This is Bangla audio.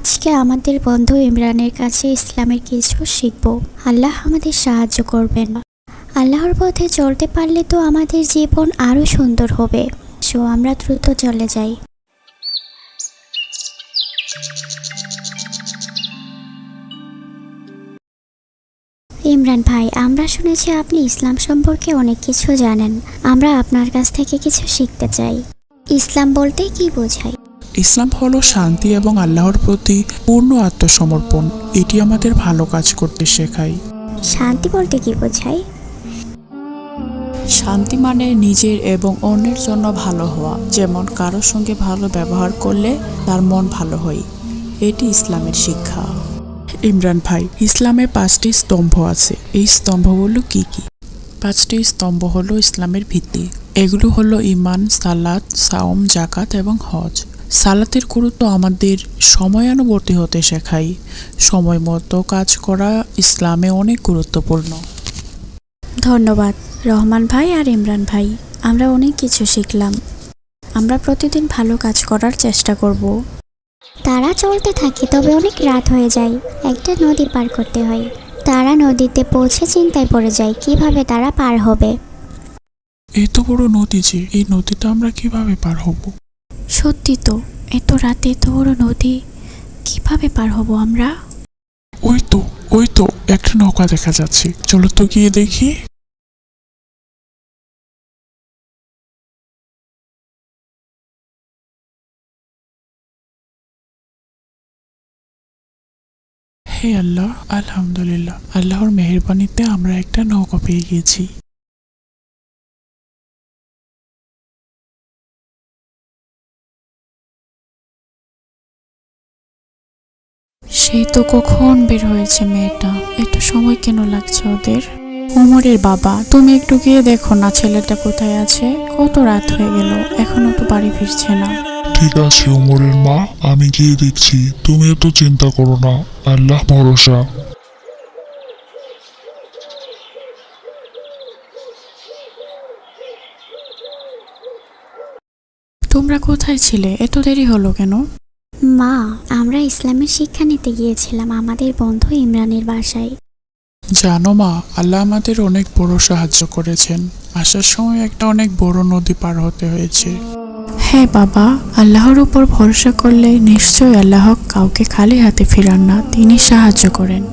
আজকে আমাদের বন্ধু ইমরানের কাছে ইসলামের কিছু শিখব। আল্লাহ আমাদের সাহায্য করবেন। আল্লাহর পথে চলতে পারলে তো আমাদের জীবন আরও সুন্দর হবে। সো আমরা দ্রুত চলে যাই। ইমরান ভাই, আমরা শুনেছি আপনি ইসলাম সম্পর্কে অনেক কিছু জানেন। আমরা আপনার কাছ থেকে কিছু শিখতে চাই। ইসলাম বলতে কি বোঝায়? ইসলাম হলো শান্তি এবং আল্লাহর প্রতি পূর্ণ আত্মসমর্পণ। এটি আমাদের ভালো কাজ করতে শেখায়। শান্তি বলতে কি বোঝায়? শান্তি মানে নিজের এবং অন্যের জন্য ভালো হওয়া। যেমন কারোর সঙ্গে ভালো ব্যবহার করলে তার মন ভালো হয়। এটি ইসলামের শিক্ষা। ইমরান ভাই ইসলামে পাঁচটি স্তম্ভ আছে। এই স্তম্ভগুলো কি কি? পাঁচটি স্তম্ভ হলো ইসলামের ভিত্তি। এগুলো হলো ইমান সালাত সাওম জাকাত এবং হজ। সালাতের গুরুত্ব আমাদের সময়ানুবর্তী হতে শেখায়। সময় মতো কাজ করা ইসলামে অনেক গুরুত্বপূর্ণ। ধন্যবাদ রহমান ভাই আর ইমরান ভাই। আমরা অনেক কিছু শিখলাম। আমরা প্রতিদিন ভালো কাজ করার চেষ্টা করব। তারা চলতে থাকে তবে অনেক রাত হয়ে যায়। একটা নদী পার করতে হয়। তারা নদীতে পৌঁছে চিন্তায় পড়ে যায় কীভাবে তারা পার হবে। এত বড় নদী যে এই নদীটা আমরা কীভাবে পার হব? সত্যি তো, এত রাতে বড় নদী কীভাবে পার হব আমরা? ওই তো ওই তো, একটা নৌকা দেখা যাচ্ছে। চলো তো গিয়ে দেখি। হে আল্লাহ, আলহামদুলিল্লাহ। আল্লাহর মেহেরবানিতে আমরা একটা নৌকা পেয়ে গেছি সে তো কখন বের হয়েছে মেয়েটা? এত সময় কেন লাগছে ওদের? উমরের বাবা তুমি একটু গিয়ে দেখো না ছেলেটা কোথায় আছে। কত রাত হয়ে গেল এখনও তো বাড়ি ফিরছে না। ঠিক আছে ওমরের মা আমি গিয়ে দেখছি। তুমি এত চিন্তা করো না আল্লাহ ভরসা। তোমরা কোথায় ছিলে? এত দেরি হলো কেন? মা আমরা ইসলামের শিক্ষা নিতে গিয়েছিলাম আমাদের বন্ধু ইমরানের বাসায়। জানো মা আল্লাহ আমাদের অনেক বড় সাহায্য করেছেন। আসার সময় একটা অনেক বড় নদী পার হতে হয়েছে। হ্যাঁ বাবা আল্লাহর উপর ভরসা করলে নিশ্চয় আল্লাহ কাউকে খালি হাতে ফেরান না তিনি সাহায্য করেন।